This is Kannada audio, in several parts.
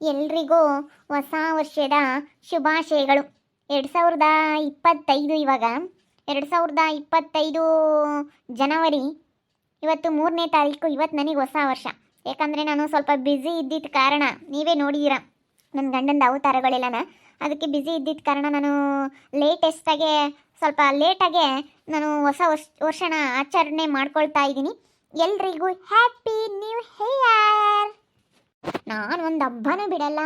ಎಲ್ರಿಗೂ ಹೊಸ ವರ್ಷದ ಶುಭಾಶಯಗಳು. ಎರಡು ಸಾವಿರದ ಇಪ್ಪತ್ತೈದು ಇವಾಗ. ಎರಡು ಸಾವಿರದ ಇಪ್ಪತ್ತೈದು ಜನವರಿ. ಇವತ್ತು ಮೂರನೇ ತಾರೀಕು, ಇವತ್ತು ನನಗೆ ಹೊಸ ವರ್ಷ. ಯಾಕಂದರೆ ನಾನು ಸ್ವಲ್ಪ ಬ್ಯುಸಿ ಇದ್ದಿದ್ದ ಕಾರಣ ನೀವೇ ನೋಡಿದ್ದೀರ ನನ್ನ ಗಂಡನ ಅವತಾರಗಳೆಲ್ಲನ. ಅದಕ್ಕೆ ಬ್ಯುಸಿ ಇದ್ದಿದ್ದ ಕಾರಣ ನಾನು ಲೇಟೆಸ್ಟಾಗೆ ಸ್ವಲ್ಪ ಲೇಟಾಗೆ ನಾನು ಹೊಸ ವರ್ಷ, ವರ್ಷನ ಆಚರಣೆ ಮಾಡ್ಕೊಳ್ತಾ ಇದ್ದೀನಿ. ಎಲ್ರಿಗೂ ಹ್ಯಾಪಿ ನ್ಯೂ ಇಯರ್ ನಾನು ಒಂದು ಹಬ್ಬನೂ ಬಿಡಲ್ಲ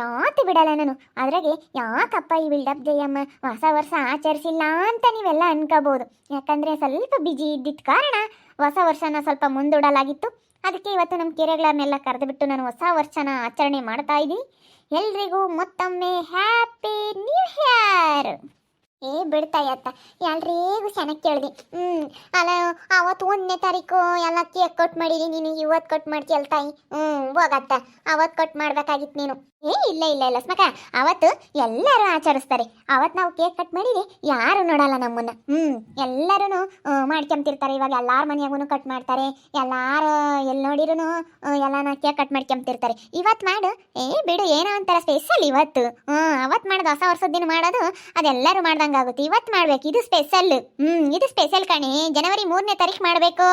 ಯಾತು ಬಿಡಲ್ಲ ನಾನು. ಅದ್ರಾಗೆ ಯಾಕಪ್ಪ ಈ ಬಿಲ್ಡಪ್ ಜಯಮ್ಮ ಹೊಸ ವರ್ಷ ಆಚರಿಸಿಲ್ಲ ಅಂತ ನೀವೆಲ್ಲ ಅನ್ಕೋಬೋದು. ಯಾಕಂದರೆ ಸ್ವಲ್ಪ ಬಿಜಿ ಇದ್ದಿದ್ದ ಕಾರಣ ಹೊಸ ವರ್ಷನ ಸ್ವಲ್ಪ ಮುಂದೂಡಲಾಗಿತ್ತು. ಅದಕ್ಕೆ ಇವತ್ತು ನಮ್ಮ ಕೆರೆಗಳನ್ನೆಲ್ಲ ಕರೆದುಬಿಟ್ಟು ನಾನು ಹೊಸ ವರ್ಷನ ಆಚರಣೆ ಮಾಡ್ತಾ ಇದ್ದೀನಿ. ಎಲ್ರಿಗೂ ಮತ್ತೊಮ್ಮೆ ಹ್ಯಾಪಿ ನ್ಯೂ ಇಯರ್ ಏ ಬಿಡ್ತಾ ಅತ್ತ. ಎಲ್ರಿಗೂ ಚೆನ್ನಾಗಿ ಕೇಳಿದೆ. ಹ್ಞೂ ಅಲ್ಲ ಅವತ್ತು ಒಂದನೇ ತಾರೀಕು ಎಲ್ಲ ಕೇಕ್ ಕಟ್ ಮಾಡಿರಿ ನೀನು ಇವತ್ತು ಕಟ್ ಮಾಡ್ತೀಯಲ್ಲ ತಾಯಿ? ಹ್ಞೂ ಹೋಗತ್ತ ಅವತ್ತು ಕಟ್ ಮಾಡ್ಬೇಕಾಗಿತ್ತು ನೀನು. ಏ, ಇಲ್ಲ ಇಲ್ಲ ಇಲ್ಲ, ಸ್ಮಕ, ಅವತ್ತು ಎಲ್ಲರೂ ಆಚರಿಸ್ತಾರೆ. ಅವತ್ತು ನಾವು ಕೇಕ್ ಕಟ್ ಮಾಡಿದ್ರೆ ಯಾರು ನೋಡಲ್ಲ ನಮ್ಮನ್ನ. ಹ್ಞೂ ಎಲ್ಲರೂ ಮಾಡ್ಕೊಂತಿರ್ತಾರೆ ಇವಾಗ ಎಲ್ಲಾರ ಮನೆಯಾಗೂ ಕಟ್ ಮಾಡ್ತಾರೆ. ಎಲ್ಲಾರು ಎಲ್ಲಿ ನೋಡಿರೂ ಎಲ್ಲಾನ ಕೇಕ್ ಕಟ್ ಮಾಡ್ಕೊಂತಿರ್ತಾರೆ ಇವತ್ತು ಮಾಡು. ಏ, ಬಿಡು, ಏನೋ ಒಂಥರ ಸ್ಪೆಷಲ್ ಇವತ್ತು. ಹ್ಞೂ ಅವತ್ತು ಮಾಡೋದು ಹೊಸ ವರ್ಷದ ದಿನ ಮಾಡೋದು, ಅದೆಲ್ಲರೂ ಮಾಡ್ದಂಗೆ ಆಗುತ್ತೆ ಇವತ್ತು ಮಾಡ್ಬೇಕು, ಇದು ಸ್ಪೆಷಲ್ ಹ್ಞೂ ಇದು ಸ್ಪೆಷಲ್ ಕಣೆ. ಜನವರಿ ಮೂರನೇ ತಾರೀಕು ಮಾಡಬೇಕು.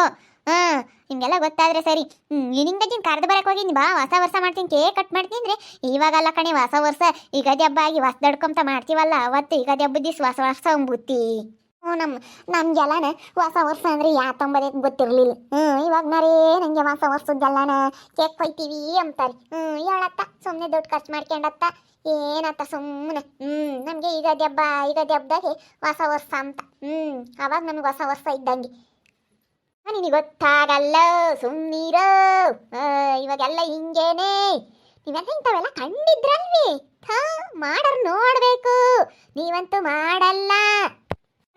ಹಾಂ ನಿಮಗೆಲ್ಲ ಗೊತ್ತಾದ್ರೆ ಸರಿ. ಹ್ಮ್ ನಿನ್ನಿಂದ ನೀನು ಕರೆದು ಬರಕ್ಕೆ ಹೋಗಿನಿ, ಬಾ, ಹೊಸ ವರ್ಷ ಮಾಡ್ತೀನಿ, ಕೇಕ್ ಕಟ್ ಮಾಡ್ತೀನಿ ಅಂದ್ರೆ ಇವಾಗಲ್ಲ ಕಣೆ ಹೊಸ ವರ್ಷ. ಯುಗಾದಿ ಹಬ್ಬ ಆಗಿ ಹೊಸ ದಡ್ಕೊಂತ ಮಾಡ್ತೀವಲ್ಲ, ಅವತ್ತು ಯುಗಾದಿ ಹಬ್ಬದ ದಿವ್ಸ ಹೊಸ ವರ್ಷ ಬುತ್ತಿ ಹ್ಞೂ ನಮ್ಮ ನಮ್ಗೆಲ್ಲನ ಹೊಸ ವರ್ಷ ಅಂದ್ರೆ ಯಾತಂಬದಕ್ಕೆ ಗೊತ್ತಿರಲಿಲ್ಲ. ಹ್ಞೂ ಇವಾಗ ನರೇ ನಂಗೆ ಹೊಸ ವರ್ಷದ್ದೆಲ್ಲನ ಕೇಕ್ ಕೊಯ್ತೀವಿ ಅಂತಾರೆ ಹ್ಞೂ ಹೇಳತ್ತ ಸುಮ್ಮನೆ ದುಡ್ಡು ಖರ್ಚು ಮಾಡ್ಕೊಂಡತ್ತ ಏನತ್ತ ಸುಮ್ಮನೆ ಹ್ಞೂ ನಮಗೆ ಯುಗಾದಿ ಹಬ್ಬ ಯುಗಾದಿ ಹಬ್ಬದಾಗೆ ಹೊಸ ವರ್ಷ ಅಂತ. ಹ್ಞೂ ಅವಾಗ ನಮ್ಗೆ ಹೊಸ ವರ್ಷ ಇದ್ದಂಗೆ. ನಿನಗೆ ಗೊತ್ತಾಗಲ್ಲ ಸುಮ್ಮನಿರೋ ಇವಾಗೆಲ್ಲ ಹಿಂಗೇನೆ. ನೀವೆಲ್ಲ ಇಂಥವೆಲ್ಲ ಕಂಡಿದ್ರಲ್ವಿ? ಹಾ ಮಾಡೋರು ನೋಡಬೇಕು. ನೀವಂತೂ ಮಾಡಲ್ಲ.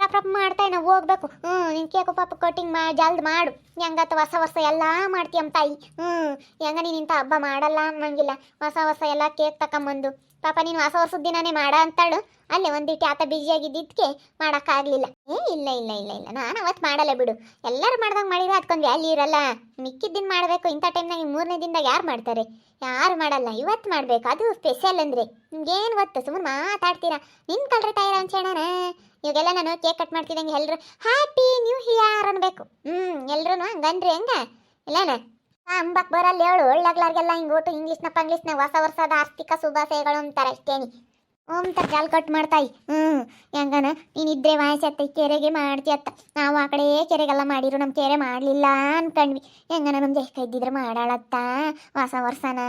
ಪಾಪ ಮಾಡ್ತಾ ನಾವು ಹೋಗ್ಬೇಕು. ಹ್ಞೂ, ನಿನ್ ಕೇಕು ಪಾಪ ಕಟಿಂಗ್ ಮಾ, ಜಲ್ದ್ ಮಾಡು. ಹೆಂಗತ್ತ ಹೊಸ ಹೊಸ ಎಲ್ಲ ಮಾಡ್ತೀಯಮ್ಮ ತಾಯಿ ಹ್ಞೂ ಹೆಂಗ ನೀನು ಇಂಥ ಹಬ್ಬ ಮಾಡಲ್ಲ ಅನ್ನಂಗಿಲ್ಲ. ಹೊಸ ಹೊಸ ಎಲ್ಲ ಕೇಕ್ ತಕೊಂಬಂದು. ಪಾಪ ನೀನು ಹೊಸ ವರ್ಷದ ದಿನನೇ ಮಾಡ ಅಂತಾಳು. ಅಲ್ಲೇ ಒಂದಿಟ್ಟು ಆತ ಬ್ಯುಸಿಯಾಗಿದ್ದಕ್ಕೆ ಮಾಡೋಕ್ಕಾಗಲಿಲ್ಲ. ಏ, ಇಲ್ಲ ಇಲ್ಲ ಇಲ್ಲ ಇಲ್ಲ. ನಾನು ಅವತ್ತು ಮಾಡಲ್ಲ ಬಿಡು. ಎಲ್ಲರೂ ಮಾಡ್ದಂಗೆ ಮಾಡಿದ್ರೆ ಅದಕ್ಕೊಂದು ವ್ಯಾಲ್ಯೂ ಇರಲ್ಲ. ಮಿಕ್ಕಿದ್ದಿನ ಮಾಡಬೇಕು. ಇಂಥ ಟೈಮ್ನಾಗ ಮೂರನೇ ದಿನದಾಗ ಯಾರು ಮಾಡ್ತಾರೆ? ಯಾರು ಮಾಡಲ್ಲ. ಇವತ್ತು ಮಾಡಬೇಕು. ಅದು ಸ್ಪೆಷಲ್ ಅಂದರೆ. ನಿಮ್ಗೇನು ಗೊತ್ತು? ಸುಮ್ಮನೆ ಮಾತಾಡ್ತೀರಾ? ನಿನ್ನ ಕಳ್ರೆ ತಾಯಿರ ಅನ್ಸೋಣ ಇವಾಗೆಲ್ಲ ನಾನು ಕೇಕ್ ಕಟ್ ಮಾಡ್ತಿದ್ದಂಗೆ ಎಲ್ಲರೂ ಹ್ಯಾಪಿ ನ್ಯೂ ಇಯರ್ ಅನ್ಬೇಕು. ಹ್ಞೂ ಎಲ್ಲರೂ ಹಂಗನ್ರಿ, ಹಂಗ? ಇಲ್ಲನ ಅಂಬಕ್ ಬರಲ್ಲ ಹೇಳು. ಒಳ್ಳಾಗ್ಲಾರ್ಗೆಲ್ಲ ಹಿಂಗೆ ಒಟ್ಟು ಇಂಗ್ಲೀಷ್ನ ಪಂಗ್ಲೀಷ್ನ ಹೊಸ ವರ್ಷದ ಆರ್ಥಿಕ ಶುಭಾಶಯಗಳು ಅಂತಾರೆ ಅಷ್ಟೇನಿ. ತ ಜಾಲ್ ಕಟ್ ಮಾಡ್ತಾಯಿ. ಹ್ಞೂ ಹೆಂಗನ? ನೀನಿದ್ರೆ ವಾಯ್ಸತ್ತ ಕೆರೆಗೆ ಮಾಡ್ತೀಯತ್ತ ನಾವು ಆ ಕಡೆ ಕೆರೆಗೆಲ್ಲ ಮಾಡಿರು ನಮ್ಮ ಕೆರೆ ಮಾಡಲಿಲ್ಲ ಅನ್ಕಂಡ್ವಿ ಹೆಂಗನ ನಮ್ಮ ದೇಹ ಇದ್ದಿದ್ರೆ ಮಾಡಾಳತ್ತ? ಹೊಸ ವರ್ಷನ?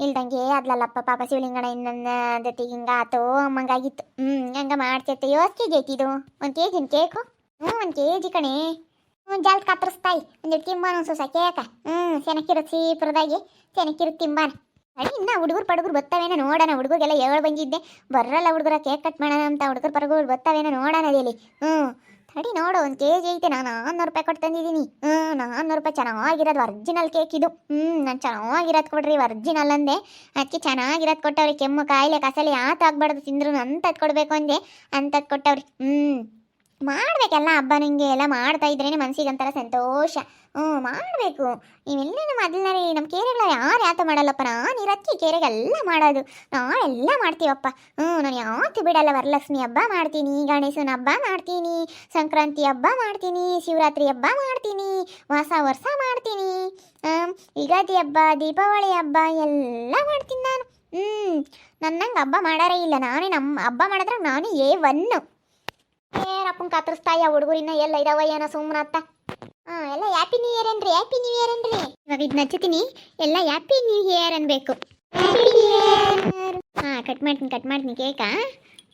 ಇಲ್ದಂಗೆ ಅದ್ಲಲ್ಲಪ್ಪ ಪಾಪ ಶಿವಲಿಂಗಣ ಇನ್ನೊಂದು ಜೊತೆಗೆ ಹಿಂಗಾತು ಅಮ್ಮಂಗಾಗಿತ್ತು. ಹ್ಞೂ ಹೆಂಗ ಮಾಡ್ತೈತೆ ಯೋಸ್ ಕೆ ಜಿ ಐತಿದು ಒಂದು ಕೆ ಜಿನ ಕೇಕು? ಹ್ಞೂ ಒಂದು ಕೆ ಜಿ ಕಣೆ. ಜಾಲ್ ಕತ್ತರಿಸ್ತಾಯಿ. ಒಂದೆರಡು ತಿಂಬಾನ ಒಂದು ಸೊಸ, ಕೇಕ. ಹ್ಞೂ ಸೆನಕಿರೋ ಸೀಪ್ರದಾಗಿ ಸೆನಕಿರೋ ತಿಂಬಾನ. ಅಡಿ ಇನ್ನ ಹುಡುಗರು ಪಡುಗರು ಬರ್ತಾವೇನೋ ನೋಡೋಣ, ಹುಡುಗರಿಗೆಲ್ಲ ಹೇಳಿ ಬಂದಿದ್ದೆ. ಬರ್ರಲ್ಲ ಹುಡುಗರ, ಕೇಕ್ ಕಟ್ ಮಾಡೋಣ ಅಂತ ಹುಡುಗರು ಪರಗುರು ಬರ್ತಾವೇನೋ ನೋಡೋಣ ಅದೇಲಿ ಹ್ಞೂ ತಡಿ ನೋಡು, ಒಂದು ಕೆ ಜಿ ಐತೆ, ನಾನು ನಾನ್ನೂರು ರೂಪಾಯಿ ಕೊಟ್ಟು ತಂದಿದ್ದೀನಿ. ಹ್ಞೂ ನಾನ್ನೂರು ರೂಪಾಯಿ ಚೆನ್ನಾಗಿರೋದು ಒರ್ಜಿನಲ್ ಕೇಕ್ ಇದು. ಹ್ಞೂ ನಾನು ಚೆನ್ನಾಗಿರೋದು ಕೊಡ್ರಿ ಒರ್ಜಿನಲ್ ಅಂದೆ. ಅದಕ್ಕೆ ಚೆನ್ನಾಗಿರೋದು ಕೊಟ್ಟವ್ರಿ, ಕೆಮ್ಮು, ಕಾಯಿಲೆ, ಕಸಲೆ ಆತ ಆಗ್ಬಾರ್ದು ತಿಂದ್ರು ಅಂಥದ್ದು ಕೊಡಬೇಕು ಅಂದೆ. ಅಂತದ್ದು ಕೊಟ್ಟವ್ರಿ. ಹ್ಞೂ ಮಾಡ್ಬೇಕೆಲ್ಲ ಹಬ್ಬ ನಿಂಗೆ, ಎಲ್ಲ ಮಾಡ್ತಾ ಇದ್ರೇನೆ ಮನ್ಸಿಗೆ ಒಂಥರ ಸಂತೋಷ. ಹ್ಞೂ ಮಾಡಬೇಕು. ನೀವೆಲ್ಲ ಮೊದಲನೇ ನಮ್ಮ ಕೇರೆಗಳ ಯಾರು ಯಾತ ಮಾಡಲ್ಲಪ್ಪ? ನಾನು ಇರತ್ತಿ ಕೇರೆಗೆಲ್ಲ ಮಾಡೋದು. ನಾವೆಲ್ಲ ಮಾಡ್ತೀವಪ್ಪ. ಹ್ಞೂ ನಾನು ಯಾವತ್ತು ಬಿಡಲ್ಲ ವರಲಕ್ಷ್ಮಿ ಹಬ್ಬ ಮಾಡ್ತೀನಿ, ಗಣೇಶನ ಹಬ್ಬ ಮಾಡ್ತೀನಿ, ಸಂಕ್ರಾಂತಿ ಹಬ್ಬ ಮಾಡ್ತೀನಿ, ಶಿವರಾತ್ರಿ ಹಬ್ಬ ಮಾಡ್ತೀನಿ ಹೊಸ ವರ್ಷ ಮಾಡ್ತೀನಿ. ಯುಗಾದಿ ಹಬ್ಬ, ದೀಪಾವಳಿ ಹಬ್ಬ ಎಲ್ಲ ಮಾಡ್ತೀನಿ ನಾನು. ಹ್ಞೂ ನನ್ನಂಗೆ ಹಬ್ಬ ಮಾಡಾರೇ ಇಲ್ಲ. ನಾನೇ ನಮ್ಮ ಹಬ್ಬ ಮಾಡಿದ್ರೆ ನಾನು ಏ ಒನ್ನು. ಏನಪ್ಪನ್ ಯಾವ ಹುಡುಗರಿನ? ಎಲ್ಲ ಇದಾವ ಏನೋ ಸುಮ್ಮನತ್ತ ಹಾ ಎಲ್ಲ ಹ್ಯಾಪಿ ನ್ಯೂ ಇಯರ್ ಅನ್ರಿ ಹ್ಯಾಪಿ ನ್ಯೂ ಇಯರ್ ಅನ್ರಿ. ಇವಾಗ ಇದು ನಚ್ಚತೀನಿ ಎಲ್ಲ ಹ್ಯಾಪಿ ನ್ಯೂ ಇಯರ್ ಅನ್ಬೇಕು. ಹಾ ಕಟ್ ಮಾಡ್ತೀನಿ ಕಟ್ ಮಾಡ್ತೀನಿ ಕೇಕಾ?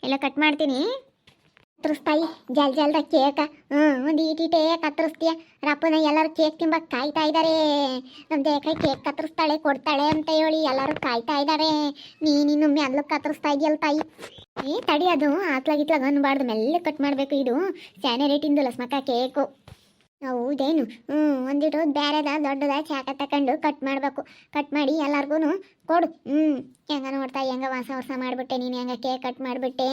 ಎಲ್ಲ ಕಟ್ ಮಾಡ್ತೀನಿ. ಕತ್ತರಿಸ್ತಾಯಿ ಜಲ್ ಜಲ್ದ ಕೇಕ. ಹ್ಞೂ ಒಂದು ಈಟೀಟೇ ಕತ್ತರಿಸ್ತೀಯ ರಪ್ಪನ ಎಲ್ಲರೂ ಕೇಕ್ ತಿಂಬಕ್ಕೆ ಕಾಯ್ತಾ ಇದ್ದಾರೆ ನಮ್ಮ ದೇಕ ಕೇಕ್ ಕತ್ತರಿಸ್ತಾಳೆ ಕೊಡ್ತಾಳೆ ಅಂತ ಹೇಳಿ ಎಲ್ಲರೂ ಕಾಯ್ತಾ ಇದ್ದಾರೆ ನೀನಿನ್ನು ಅದ್ಲು ಕತ್ತರಿಸ್ತಾ ಇದೆಯಲ್ಲ ತಾಯಿ? ಏ, ತಡಿ ಅದು. ಆತ್ಲಾಗಿತ್ಲಾಗ ಅನ್ಬಾರ್ದು ಮೆಲ್ಲ ಕಟ್ ಮಾಡಬೇಕು ಇದು. ಸ್ಯಾನೆ ರೇಟಿಂದು ಲಸ್ಮಕ ಕೇಕು. ಹೌದೇನು? ಹ್ಞೂ ಒಂದಿಟ್ಟು ಬೇರೆದ ದೊಡ್ಡದ ಚಾಕ ತಕೊಂಡು ಕಟ್ ಮಾಡಬೇಕು. ಕಟ್ ಮಾಡಿ ಎಲ್ಲರಿಗೂ ಕೊಡು. ಹ್ಞೂ ಹೆಂಗ ನೋಡ್ತಾ, ಹೆಂಗ ಹೊಸ ಹೊಸ ಮಾಡಿಬಿಟ್ಟೆ ನೀನು, ಹೆಂಗ ಕೇಕ್ ಕಟ್ ಮಾಡಿಬಿಟ್ಟೆ?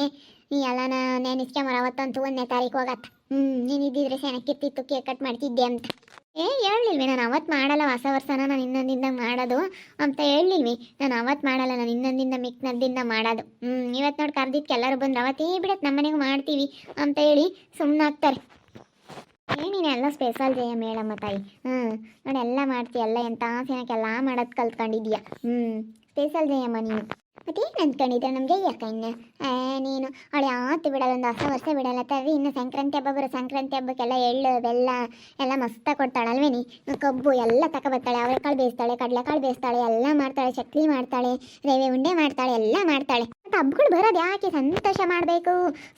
ನೀ ಎಲ್ಲನ ನೆನೆಸ್ಕೊಂಬರ ಅವತ್ತಂತೂ ಒಂದನೇ ತಾರೀಕು ಹೋಗತ್ತ. ಹ್ಞೂ ನೀನು ಇದ್ದಿದ್ರೆ ಚೆನ್ನಾಗಿರ್ತಿತ್ತು ಕೇಕ್ ಕಟ್ ಮಾಡ್ತಿದ್ದೆ ಅಂತ. ಏ, ಹೇಳಲಿಲ್ವಿ, ನಾನು ಅವತ್ತು ಮಾಡಲ್ಲ, ಹೊಸ ವರ್ಷನ ನಾನು ಇನ್ನೊಂದಿಂದ ಮಾಡೋದು ಅಂತ ಹೇಳಿಲ್ವಿ ನಾನು ಅವತ್ತು ಮಾಡಲ್ಲ, ನಾನು ಇನ್ನೊಂದಿಂದ ಮಿಕ್ನದ್ದಿಂದ ಮಾಡೋದು. ಹ್ಞೂ ಇವತ್ತು ನೋಡಿ ಕರೆದಿದ್ದಕ್ಕೆ ಎಲ್ಲರೂ ಬಂದು ಅವತ್ತೇ ಬಿಡತ್ತೆ ನಮ್ಮನೆಗೂ ಮಾಡ್ತೀವಿ ಅಂತ ಹೇಳಿ ಸುಮ್ಮನಾಗ್ತಾರೆ ಏ, ನೀನು ಎಲ್ಲ ಸ್ಪೆಷಲ್ ಜಯ ಮೇಡಮ್ಮ ತಾಯಿ. ಹ್ಞೂ ನೋಡಿ ಎಲ್ಲ ಮಾಡ್ತೀಯ ಎಲ್ಲ ಎಂತ ಸೆನಕ್ಕೆಲ್ಲ ಮಾಡೋದು ಕಲ್ತ್ಕೊಂಡಿದ್ಯಾ? ಹ್ಞೂ ಸ್ಪೆಷಲ್ ಜಯಮ್ಮ ನೀನು. ಮತ್ತೇನು ಅಂದ್ಕೊಂಡಿದ್ದೆ ನಮಗೆ? ಯಾಕ ಇನ್ನು? ನೀನು. ಅವಳು ಯಾವತ್ತು ಬಿಡಲ್ಲ, ಒಂದು ಹೊಸ ವರ್ಷ ಬಿಡಲ್ಲ ತರ್ರಿ ಇನ್ನು ಸಂಕ್ರಾಂತಿ ಹಬ್ಬ ಬರೋ ಸಂಕ್ರಾಂತಿ ಹಬ್ಬಕ್ಕೆಲ್ಲ ಎಳ್ಳು, ಬೆಲ್ಲ ಎಲ್ಲ ಮಸ್ತ ಕೊಡ್ತಾಳೆ ಅಲ್ವೇನಿ ಕಬ್ಬು ಎಲ್ಲ ತಗೊಬರ್ತಾಳೆ ಅವರೆಕಾಳು ಬೇಯಿಸ್ತಾಳೆ, ಕಡಲೆಕಾಳು ಬೇಯಿಸ್ತಾಳೆ, ಎಲ್ಲ ಮಾಡ್ತಾಳೆ, ಚಕ್ಲಿ ಮಾಡ್ತಾಳೆ, ರವೆ ಉಂಡೆ ಮಾಡ್ತಾಳೆ, ಎಲ್ಲ ಮಾಡ್ತಾಳೆ. ಮತ್ತು ಹಬ್ಬಗಳು ಬರೋದು ಯಾಕೆ? ಸಂತೋಷ ಮಾಡಬೇಕು.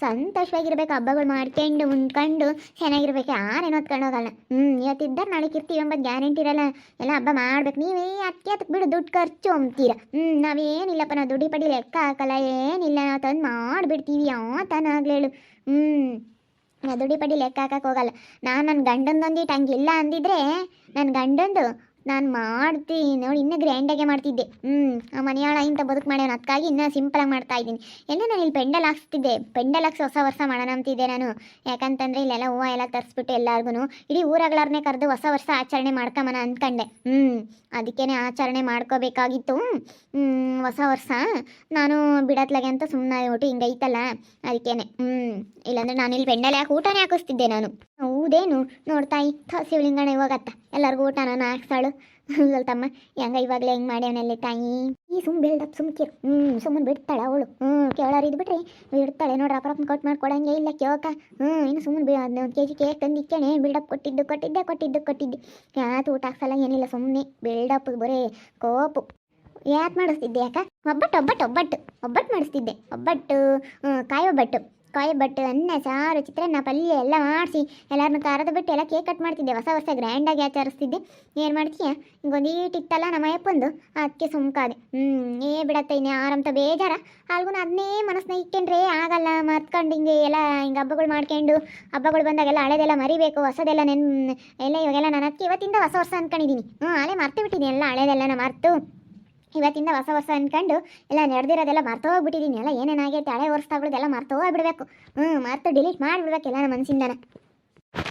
ಸಂತೋಷವಾಗಿರ್ಬೇಕು, ಹಬ್ಬಗಳು ಮಾಡ್ಕೊಂಡು ಉಂಡ್ಕೊಂಡು ಚೆನ್ನಾಗಿರ್ಬೇಕು. ಯಾರೇನು ಹೊತ್ಕೊಂಡು ಹೋಗಲ್ಲ. ಹ್ಞೂ ಇವತ್ತಿದ್ದಾರೆ ನಾಳೆ ಇರ್ತೀವಿ ಎಂಬ ಗ್ಯಾರಂಟಿ ಇರಲ್ಲ. ಎಲ್ಲ ಹಬ್ಬ ಮಾಡ್ಬೇಕು. ನೀವೇ ಅದಕ್ಕೆ ಬಿಡು ದುಡ್ಡು ಖರ್ಚು ಅಂತೀರ ಹ್ಞೂ ನಾವೇನಿಲ್ಲಪ್ಪ, ನಾವು ದುಡ್ಡಿ ಪಡಿ ಲೆಕ್ಕ ಹಾಕಲ್ಲ ಏನಿಲ್ಲ ನಾವು ತಂದು ಮಾಡಿಬಿಡ್ತೀವಿ ಯಾವ ತನಾಗ್ಲೇಳು ಹ್ಞೂ ದುಡಿ ಪಡಿ ಲೆಕ್ಕ ಹಾಕಕ್ಕೆ ಹೋಗಲ್ಲ. ನಾನು ನನ್ನ ಗಂಡಂದೊಂದಿಟ್ಟು ಹಂಗಿಲ್ಲ ಅಂದಿದ್ರೆ ನನ್ನ ಗಂಡಂದು ನಾನು ಮಾಡ್ತೀನಿ. ನೋಡಿ, ಇನ್ನೂ ಗ್ರ್ಯಾಂಡಾಗೆ ಮಾಡ್ತಿದ್ದೆ. ಹ್ಞೂ ಆ ಮನೆಯಾಳ ಇಂಥ ಬದುಕು ಮಾಡ್ಯಾನ. ಅದಕ್ಕಾಗಿ ಇನ್ನೂ ಸಿಂಪಲಾಗಿ ಮಾಡ್ತಾ ಇದ್ದೀನಿ. ಎಲ್ಲ ನಾನು ಇಲ್ಲಿ ಪೆಂಡಲ್ ಹಾಕ್ಸ್ತಿದ್ದೆ. ಪೆಂಡಲ್ ಹಾಕ್ಸಿ ಹೊಸ ವರ್ಷ ಮಾಡೋಣ ಅಂತಿದ್ದೆ ನಾನು. ಯಾಕಂತಂದ್ರೆ ಇಲ್ಲೆಲ್ಲ ಹೂವು ಎಲ್ಲ ತರಿಸ್ಬಿಟ್ಟು ಎಲ್ಲಾರ್ಗು ಇಡೀ ಊರಗಳವ್ರನ್ನೇ ಕರೆದು ಹೊಸ ವರ್ಷ ಆಚರಣೆ ಮಾಡ್ಕೊಂಬನ ಅಂದ್ಕೊಂಡೆ ಹ್ಞೂ ಅದಕ್ಕೇನೆ ಆಚರಣೆ ಮಾಡ್ಕೋಬೇಕಾಗಿತ್ತು. ಹೊಸ ವರ್ಷ. ನಾನು ಬಿಡತ್ಲಾಗೆ ಅಂತ ಸುಮ್ಮನೆ ಒಟ್ಟು ಹಿಂಗೈತಲ್ಲ. ಅದಕ್ಕೇನೆ. ಹ್ಞೂ ಇಲ್ಲಾಂದ್ರೆ ನಾನು ಇಲ್ಲಿ ಪೆಂಡಲ್ ಹಾಕಿ ಊಟನೇ ಹಾಕಿಸ್ತಿದ್ದೆ ನಾನು. ಹೌದೇನು? ನೋಡ್ತಾಯಿ ಶಿವಲಿಂಗಣ್ಣ ಇವಾಗತ್ತ. ಎಲ್ಲರಿಗೂ ಊಟ ನಾನು ಹಾಕ್ಸಾಳು ತಮ್ಮ, ಹೆಂಗ ಇವಾಗಲೇ ಹೆಂಗೆ ಮಾಡ್ಯಾನಲ್ಲಿ ತಾಯಿ? ಈ ಸುಮ್ ಬಿಲ್ಡಪ್ ಸುಮ್ಕಿರು ಹ್ಞೂ ಸುಮ್ಮನೆ ಬಿಡ್ತಾಳೆ ಅವಳು. ಹ್ಞೂ ಕೇಳೋರು ಇದು ಬಿಟ್ರಿ ಬಿಡ್ತಾಳೆ. ನೋಡ್ರಿ ಅಪ್ರಪ್ಪ ಕೊಟ್ಟು ಮಾಡ್ಕೊಡಂಗೆ ಇಲ್ಲ ಕೇಳಕ ಹ್ಞೂ ಇನ್ನು ಸುಮ್ಮನೆ ಬಿ ಒಂದು ಕೆ ಜಿ ಕೇಕ್ ತಂದು ಬಿಲ್ಡಪ್ ಕೊಟ್ಟಿದ್ದು, ಕೊಟ್ಟಿದ್ದೆ ಕೊಟ್ಟಿದ್ದು, ಕೊಟ್ಟಿದ್ದೆ. ಯಾತು ಊಟ ಹಾಕ್ಸಲ್ಲ, ಏನಿಲ್ಲ ಸುಮ್ಮನೆ ಬಿಲ್ಡಪ್ ಬರೇ ಕೋಪು. ಯಾಕೆ ಮಾಡಿಸ್ತಿದ್ದೆ ಯಾಕ ಒಬ್ಬಟ್ಟು ಒಬ್ಬಟ್ಟು ಒಬ್ಬಟ್ಟು. ಒಬ್ಬಟ್ಟು ಮಾಡಿಸ್ತಿದ್ದೆ. ಒಬ್ಬಟ್ಟು ಕಾಯಿ ಒಬ್ಬಟ್ಟು. ಕಾಯಿ ಬಟ್ಟೆ, ಅನ್ನ, ಸಾರು, ಚಿತ್ರಾನ್ನ, ಪಲ್ಯ ಎಲ್ಲ ಮಾಡಿಸಿ ಎಲ್ಲರನ್ನ ಕರೆದು ಬಿಟ್ಟು ಎಲ್ಲ ಕೇಕ್ ಕಟ್ ಮಾಡ್ತಿದ್ದೆ. ಹೊಸ ವರ್ಷ ಗ್ರ್ಯಾಂಡಾಗಿ ಆಚರಿಸ್ತಿದ್ದೆ. ಏನು ಮಾಡ್ತೀಯ? ಹಿಂಗೊಂದು ಈಟಿತ್ತಲ್ಲ ನಮ್ಮ ಅಯ್ಯಪ್ಪಂದು, ಅದಕ್ಕೆ ಸುಮ್ಕಾದೆ. ಹ್ಞೂ ಏ ಬಿಡತ್ತೆ ಇನ್ನು ಆರಂತ ಬೇಜಾರ. ಅಲ್ಗೂ ಅದನ್ನೇ ಮನಸ್ಸನ್ನ ಇಟ್ಕೊಂಡ್ರೆ ಆಗಲ್ಲ ಮರ್ತ್ಕೊಂಡು ಹಿಂಗೆ ಎಲ್ಲ ಹಿಂಗೆ ಹಬ್ಬಗಳು ಮಾಡ್ಕೊಂಡು, ಹಬ್ಬಗಳು ಬಂದಾಗೆಲ್ಲ ಹಳೆದೆಲ್ಲ ಮರಿಬೇಕು, ಹೊಸದೆಲ್ಲ ನೆನ್, ಎಲ್ಲ ಇವಾಗೆಲ್ಲ ನಾನು ಅದಕ್ಕೆ ಇವತ್ತಿಂದ ಹೊಸ ವರ್ಷ ಅನ್ಕೊಂಡಿದ್ದೀನಿ ಹ್ಞೂ ಹಳೆ ಮರ್ತು ಬಿಟ್ಟಿದ್ದೀನಿ ಎಲ್ಲ ಹಳೆದೆಲ್ಲ ಮರ್ತು. ಇವತ್ತಿಂದ ಹೊಸ ಹೊಸ ಅನ್ಕೊಂಡು ಎಲ್ಲ ನಡೆದಿರೋದೆಲ್ಲ ಮರ್ತೋಗ್ಬಿಟ್ಟಿದ್ದೀನಿ ಎಲ್ಲ ಏನೇನಾಗೈತೆ ಹಳೆ ವರ್ಷದಾಗಳದೆಲ್ಲ ಮರ್ತೋಗ್ಬಿಡ್ಬೇಕು ಹ್ಞೂ ಮರ್ತು ಡಿಲೀಟ್ ಮಾಡಿಬಿಡ್ಬೇಕು ಎಲ್ಲ ನಮ್ಮ ಮನಸ್ಸಿಂದನ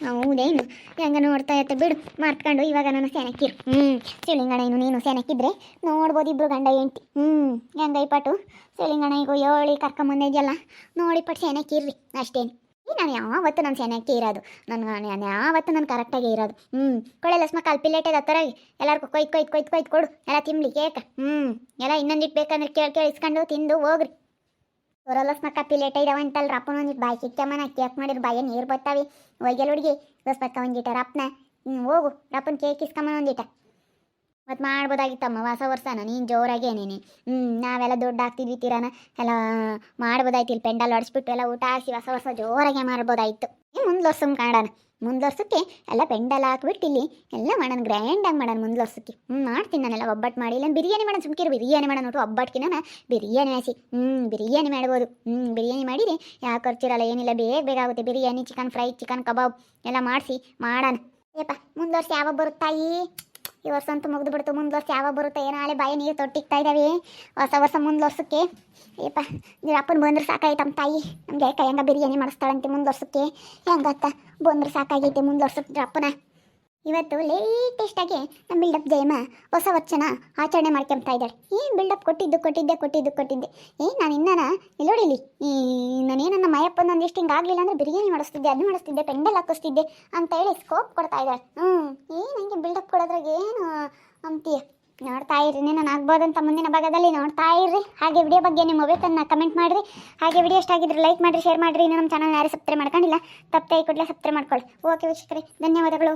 ಹೌದೇನು ಹೆಂಗ ನೋಡ್ತಾ ಇರ್ತ ಬಿಡು. ಮಾರ್ತ್ಕೊಂಡು ಇವಾಗ ನಾನು ಸೆನಕ್ಕಿರು ಹ್ಞೂ ಶಿವಲಿಂಗಣ್ಣ ಇನ್ನು ನೀನು ಸೆನಕ್ಕಿದ್ರೆ ನೋಡ್ಬೋದು ಇಬ್ರು ಗಂಡ ಹೆಂಡ್ತಿ. ಹ್ಞೂ ಹೆಂಗ ಇಪ್ಪಟ್ಟು ಶಿವಲಿಂಗಣ್ಣ ಈಗ ಏಳಿ ಕರ್ಕೊಂಬಂದಿದ್ಯಲ್ಲ, ನೋಡಿ ಪಟ್ಟು ಸೆನಕ್ಕಿರ್ರಿ ಅಷ್ಟೇನು. ನಾನು ಯಾವತ್ತು ನಾನು ಸೆನಕ್ಕೆ ಇರೋದು. ನನ್ಗೆ ನಾನು ಯಾವತ್ತು ನಾನು ಕರೆಕ್ಟಾಗಿ ಇರೋದು. ಹ್ಞೂ ಕೊಳೆ ಲಸ್ಮ ಕಲ್ಪಿಲೇಟದ ಥರಾಗಿ ಎಲ್ಲರಿಗೂ ಕೊಯ್ ಕೊಯ್ ಕೊಯ್ ಕೊಯ್ ಕೊಡು. ಎಲ್ಲ ತಿನ್ಲಿ ಕೇಕ ಹ್ಞೂ ಎಲ್ಲ ಇನ್ನೊಂದಿಟ್ಟು ಬೇಕಂದ್ರೆ ಕೇಳಿ, ಕೇಳಿಸ್ಕೊಂಡು ತಿಂದು ಹೋಗ್ರಿ. ಹೊರಲಸ್ಮ ಕಪ್ಪಿಲೇಟ ಇದಾವ ಅಂತಲ್ಲ ರಪ್ಪನ ಒಂದಿಟ್ಟು ಬಾಯಿ ಸಿಕ್ಕಮ್ಮನ ಕೇಕ್ ಮಾಡಿರು ಬಾಯ ನೀರು ಬರ್ತಾವೆ ಒಯ್ಗೆಲ್ ಹುಡುಗಿ ದೋಸ್ಪಕ್ಕ ಒಂದಿಟ ರಪ್ಪನ ಹೋಗು. ರಪ್ಪನ ಕೇಕ್ ಇಸ್ಕಮ್ಮನ ಒಂದಿಟ. ಮತ್ತು ಮಾಡ್ಬೋದಾಗಿತ್ತಮ್ಮ ಹೊಸ ವರ್ಷನ, ನೀನು ಜೋರಾಗಿ ಏನೇನೆ? ಹ್ಞೂ ನಾವೆಲ್ಲ ದುಡ್ಡು ಹಾಕ್ತಿದ್ವಿ ತೀರಾನ. ಎಲ್ಲ ಮಾಡ್ಬೋದಾಯ್ತು, ಇಲ್ಲಿ ಪೆಂಡಲ್ ಹೊಡಿಸ್ಬಿಟ್ಟು ಎಲ್ಲ ಊಟ ಹಾಕಿ ಹೊಸ ವರ್ಷ ಜೋರಾಗೆ ಮಾಡ್ಬೋದಾಯ್ತು. ಕಾಣೋಣ? ಮುಂದ್ವರ್ಸಕ್ಕೆ ಎಲ್ಲ ಪೆಂಡಲ್ ಹಾಕ್ಬಿಟ್ಟು ಇಲ್ಲಿ ಎಲ್ಲ ಮಾಡೋಣ ಗ್ರ್ಯಾಂಡಾಗಿ ಮಾಡೋಣ ಮುಂದ್ವರ್ಸಕ್ಕೆ ಹ್ಞೂ ಮಾಡ್ತೀನಿ ನಾನೆಲ್ಲ ಒಬ್ಬಟ್ಟು ಮಾಡಿ. ಇಲ್ಲ ಬಿರಿಯಾನಿ ಮಾಡೋಣ, ಸುಮ್ಕಿರು, ಬಿರಿಯಾನಿ ಮಾಡೋಣ ನೋಡು ಒಬ್ಬಟ್ಟಿನ ಬಿರಿಯಾನಿ ಹಾಸಿ ಹ್ಞೂ ಬಿರಿಯಾನಿ ಮಾಡ್ಬೋದು. ಹ್ಞೂ ಬಿರಿಯಾನಿ ಮಾಡಿರಿ ಯಾಕೆ ಖರ್ಚಿರಲ್ಲ, ಏನಿಲ್ಲ, ಬೇಗ ಆಗುತ್ತೆ. Biryani, chicken fry, chicken kebab ಎಲ್ಲ ಮಾಡಿಸಿ ಮಾಡೋಣ. ಏಪ್ಪ ಮುಂದ್ವರ್ಸಿ ಯಾವಾಗ ಬರುತ್ತಾಯಿ ಈ ವರ್ಷ ಅಂತೂ ಮುಗಿದು ಬಿಡ್ತು. ಮುಂದ್ ವರ್ಷ ಯಾವಾಗ ಬರುತ್ತೆ, ಏನೋ ನಾಳೆ ಬಾಯಿ ನೀರು ತೊಟ್ಟಿಕ್ತಾ ಇದ್ದಾವೆ ಹೊಸ ವರ್ಷ ಮುಂದ್ ವರ್ಷಕ್ಕೆ. ಏಪ್ಪ ನೀರು ಅಪ್ಪನ ಬಂದ್ರೆ ಸಾಕಾಯ್ತಮ್ಮ ತಾಯಿ. ನಮಗೆ ಕೈಯಂಗ ಬಿರಿಯಾನಿ ಮಾಡಿಸ್ತಾಳಂತೆ ಮುಂದೆ ವರ್ಷಕ್ಕೆ? ಹೆಂಗತ್ತ? ಬಂದ್ರೆ ಸಾಕಾಗೈತೆ ಮುಂದೆ ವರ್ಷಕ್ಕೆ ಅಪ್ಪನ. ಇವತ್ತು ಲೇಟೆಸ್ಟಾಗಿ ನಮ್ಮ ಬಿಲ್ಡಪ್ ಜಯಮ್ಮ ಹೊಸ ವರ್ಷನ ಆಚರಣೆ ಮಾಡ್ಕೊಂತ ಇದ್ದಾಳೆ. ಏನು ಬಿಲ್ಡಪ್ ಕೊಟ್ಟಿದ್ದು, ಕೊಟ್ಟಿದ್ದೆ ಕೊಟ್ಟಿದ್ದು, ಕೊಟ್ಟಿದ್ದೆ. ಏ, ನಾನು ಇನ್ನಾನ ಇಲ್ಲಿ? ನೋಡಿಲಿ ಈ ನಾನೇನು ನಮ್ಮ ಅಯ್ಯಪ್ಪನ ಒಂದಿಷ್ಟು ಹಿಂಗೆ ಆಗಲಿಲ್ಲ ಅಂದರೆ ಬಿರಿಯಾನಿ ಮಾಡಿಸ್ತಿದ್ದೆ ಅದು ಮಾಡಿಸ್ತಿದ್ದೆ, ಪೆಂಡಲ್ ಹಾಕಿಸ್ತಿದ್ದೆ ಅಂತ ಹೇಳಿ ಸ್ಕೋಪ್ ಕೊಡ್ತಾ ಇದ್ದಾಳೆ. ಹ್ಞೂ ಏನು ನನಗೆ ಬಿಲ್ಡಪ್ ಕೊಡೋದ್ರಾಗ ಏನು ಅಂತೀಯ? ನೋಡ್ತಾ ಇರ್ರಿ ನಾನು ಆಗ್ಬೋದಂತ ಮುಂದಿನ ಭಾಗದಲ್ಲಿ ನೋಡ್ತಾ ಇರ್ರಿ. ಹಾಗೆ ವಿಡಿಯೋ ಬಗ್ಗೆ ನಿಮ್ಮ ಮೊಬೈಲನ್ನು ಕಮೆಂಟ್ ಮಾಡಿರಿ. ಹಾಗೆ ವಿಡಿಯೋ ಇಷ್ಟ ಲೈಕ್ ಮಾಡಿರಿ ಶೇರ್ ಮಾಡಿರಿ. ಇನ್ನು ನಮ್ಮ ಚಾನಲ್ ಯಾರು ಸಬ್ಸ್ಕ್ರೈಬ್ ಮಾಡ್ಕೊಂಡಿಲ್ಲ ತಪ್ಪೇ ಕೂಡಲೇ ಸಬ್ಸ್ಕ್ರೈಬ್ ಮಾಡ್ಕೊಳ್ಳಿ. ಓಕೆ ವೀಕ್ಷಕರೇ, ಧನ್ಯವಾದಗಳು.